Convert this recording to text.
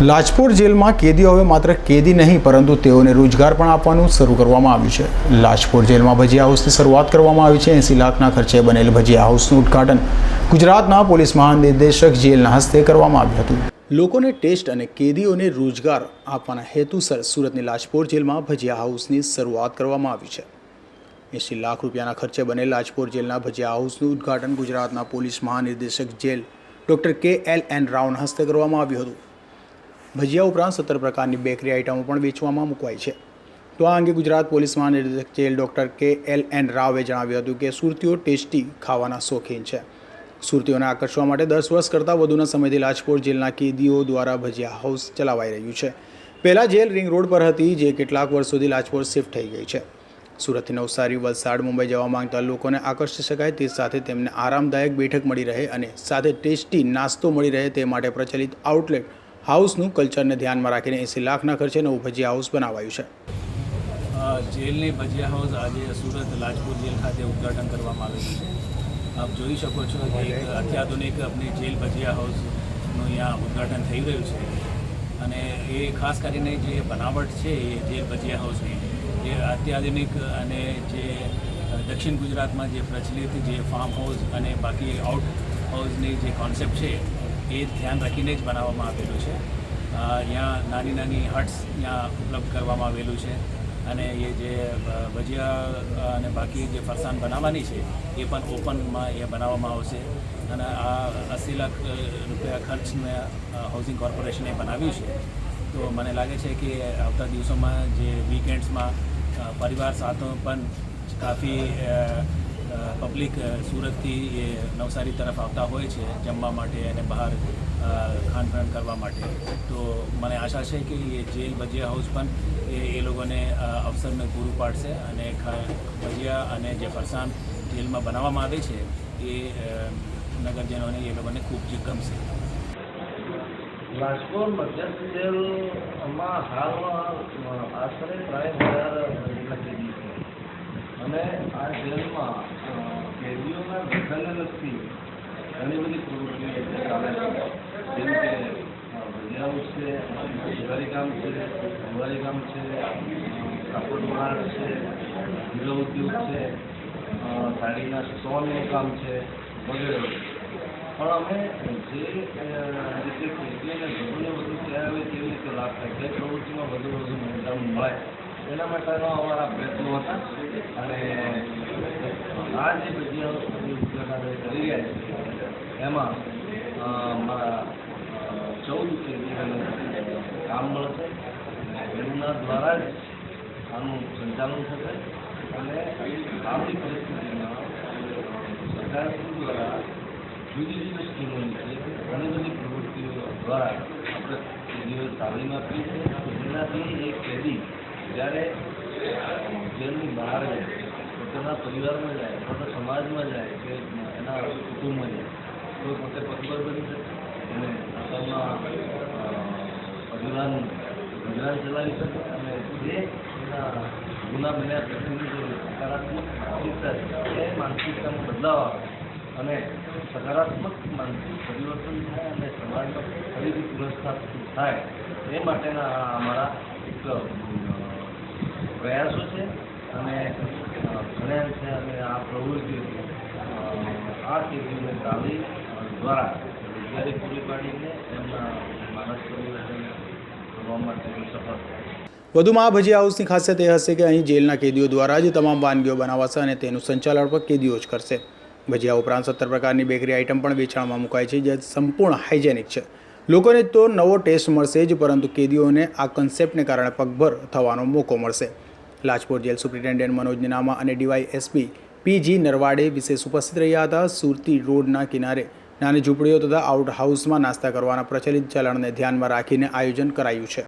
લાજપોર જેલમાં કેદીઓ હવે માત્ર કેદી નહીં, પરંતુ તેઓને રોજગાર પણ આપવાનું શરૂ કરવામાં આવ્યું છે. લાજપોર જેલમાં ભજીયા હાઉસની શરૂઆત કરવામાં આવી છે. એંસી લાખના ખર્ચે બનેલ ભજીયા હાઉસનું ઉદ્ઘાટન ગુજરાતના પોલીસ મહાનિર્દેશક જેલના હસ્તે કરવામાં આવ્યું હતું. લોકોને ટેસ્ટ અને કેદીઓને રોજગાર આપવાના હેતુસર સુરતની લાજપોર જેલમાં ભજીયા હાઉસની શરૂઆત કરવામાં આવી છે. એંસી લાખ રૂપિયાના ખર્ચે બનેલ લાજપોર જેલના ભજીયા હાઉસનું ઉદ્ઘાટન ગુજરાતના પોલીસ મહાનિર્દેશક jail doctor K L N રાવના હસ્તે કરવામાં આવ્યું હતું. ભજીયા ઉપરાંત સત્તર પ્રકારની બેકરી આઇટમો પણ વેચવામાં મૂકવાઈ છે. તો આ અંગે ગુજરાત પોલીસ મહાનિર્દેશક jail doctor K L N રાવે જણાવ્યું હતું કે સુરતીઓ ટેસ્ટી ખાવાના શોખીન છે. સુરતીઓને આકર્ષવા માટે દસ વર્ષ કરતાં વધુના સમયથી રાજકોટ જેલના કેદીઓ દ્વારા ભજીયા હાઉસ ચલાવાઈ રહ્યું છે. પહેલાં જેલ રિંગ રોડ પર હતી, જે કેટલાક વર્ષોથી રાજકોટ શિફ્ટ થઈ ગઈ છે. સુરતથી નવસારી, વલસાડ, મુંબઈ જવા માંગતા લોકોને આકર્ષી શકાય તે સાથે તેમને આરામદાયક બેઠક મળી રહે અને સાથે ટેસ્ટી નાસ્તો મળી રહે તે માટે પ્રચલિત આઉટલેટ હાઉસનું કલ્ચરને ધ્યાનમાં રાખીને એંસી લાખના ખર્ચે નવું ભજીયા હાઉસ બનાવાયું છે. જેલની ભજીયા હાઉસ આજે સુરત લાજપુર જેલ ખાતે ઉદ્ઘાટન કરવામાં આવેલું છે. આપ જોઈ શકો છો કે એક અત્યાધુનિક આપણી જેલ ભજીયા હાઉસનું અહીંયા ઉદ્ઘાટન થઈ રહ્યું છે. અને એ ખાસ કરીને જે બનાવટ છે એ જેલ ભજીયા હાઉસની એ અત્યાધુનિક અને જે દક્ષિણ ગુજરાતમાં જે પ્રચલિત જે ફાર્મ હાઉસ અને બાકી આઉટ હાઉસની જે કોન્સેપ્ટ છે એ ધ્યાન રાખીને જ બનાવવામાં આવેલું છે. અહીંયા નાની નાની હટ્સ ત્યાં ઉપલબ્ધ કરવામાં આવેલું છે અને એ જે ભજીયા અને બાકી જે ફરસાણ બનાવવાની છે એ પણ ઓપનમાં એ બનાવવામાં આવશે. અને આ અસી લાખ રૂપિયા ખર્ચને હાઉસિંગ કોર્પોરેશને બનાવ્યું છે. તો મને લાગે છે કે આવતા દિવસોમાં જે વીકેન્ડ્સમાં પરિવાર સાથે પણ કાફી પબ્લિક સુરતથી એ નવસારી તરફ આવતા હોય છે જમવા માટે અને બહાર ખાનપાન કરવા માટે. તો મને આશા છે કે એ જેલ ભજીયા હાઉસ પણ એ એ લોકોને અવસરને પૂરું પાડશે અને ભજીયા અને જે ફરસાણ જેલમાં બનાવવામાં આવે છે એ નગરજનોને એ લોકોને ખૂબ જ ગમશે. રાજકોટ મધ્યસ્થ જેલમાં હાલમાં આશરે ત્રણ હજાર અને આ જેલમાં કેદીઓના વ્યસનને લગતી ઘણી બધી પ્રવૃત્તિઓ ચાલે છે. જેમ કે હાઉસ છે સુધારી કામ છે સુધારી કામ છે, કાપડ બનાટ છે હીરો ઉદ્યોગ છે સાડીના સ્ટોલનું કામ છે, વગેરે પણ અમે જે રીતે ખેતીને વધુને વધુ ત્યાં આવે તેવી રીતે લાભ થાય તે પ્રવૃત્તિમાં વધુ વધુ મતદાન મળે એના માટેનો અમારા પ્રયત્નો હતા. અને આ જે બધી કરી રહ્યા છે, એમાં મારા ચૌદ કામ મળશે. એમના દ્વારા જ આનું સંચાલન થશે. અને આવી પરિસ્થિતિમાં સરકાર દ્વારા જુદી જુદી સ્કીમો છે. ઘણી બધી પ્રવૃત્તિઓ દ્વારા આપણે કેદીઓને તાલીમ આપી છે જેનાથી એક કેદી જ્યારે જેમની બહાર જાય પોતાના પરિવારમાં જાય પોતાના સમાજમાં જાય કે એના કુટુંબમાં જાય તો પોતે પગભર બની શકે. અને પોતાના અ, ગુજરાન ચલાવી શકે. અને જે એના ગુના બન્યા પછીની જે સકારાત્મક માનસિકતા છે એ માનસિકતામાં બદલાવ આવે. અને સકારાત્મક માનસિક પરિવર્તન થાય અને સમાજમાં ફરીથી પુનઃસ્થાપિત થાય એ માટેના મારા એક પ્રયાસો છે અને ઘણા છે અને આ પ્રવૃત્તિઓ આ કેદીઓને તાલીમ દ્વારા રોજગારી પૂરી પાડીને એમના માનસ પરિવર્તન કરવા માટે સફળ વધુમાં આ ભજીયા હાઉસની ખાસિયત એ હશે કે અહીં જેલના કેદીઓ દ્વારા જ તમામ વાનગીઓ બનાવાશે અને તેનું સંચાલન પણ કેદીઓ જ કરશે. ભજીયા ઉપરાંત સત્તર પ્રકારની બેકરી આઇટમ પણ વેચાણમાં મુકાય છે, જે સંપૂર્ણ હાઇજેનિક છે. લોકોને તો નવો ટેસ્ટ મળશે જ, પરંતુ કેદીઓને આ કન્સેપ્ટને કારણે પગભર થવાનો મોકો મળશે. લાજપોર જેલ સુપ્રિન્ટેન્ડન્ટ મનોજ નિનામા અને ડીવાય એસપી પીજી નરવાડે વિશેષ ઉપસ્થિત રહ્યા હતા સુરતી રોડના કિનારે. નાની ઝૂંપડીઓ તથા આઉટહાઉસમાં નાસ્તા કરવાના પ્રચલિત ચલણને ધ્યાનમાં રાખીને આયોજન કરાયું છે.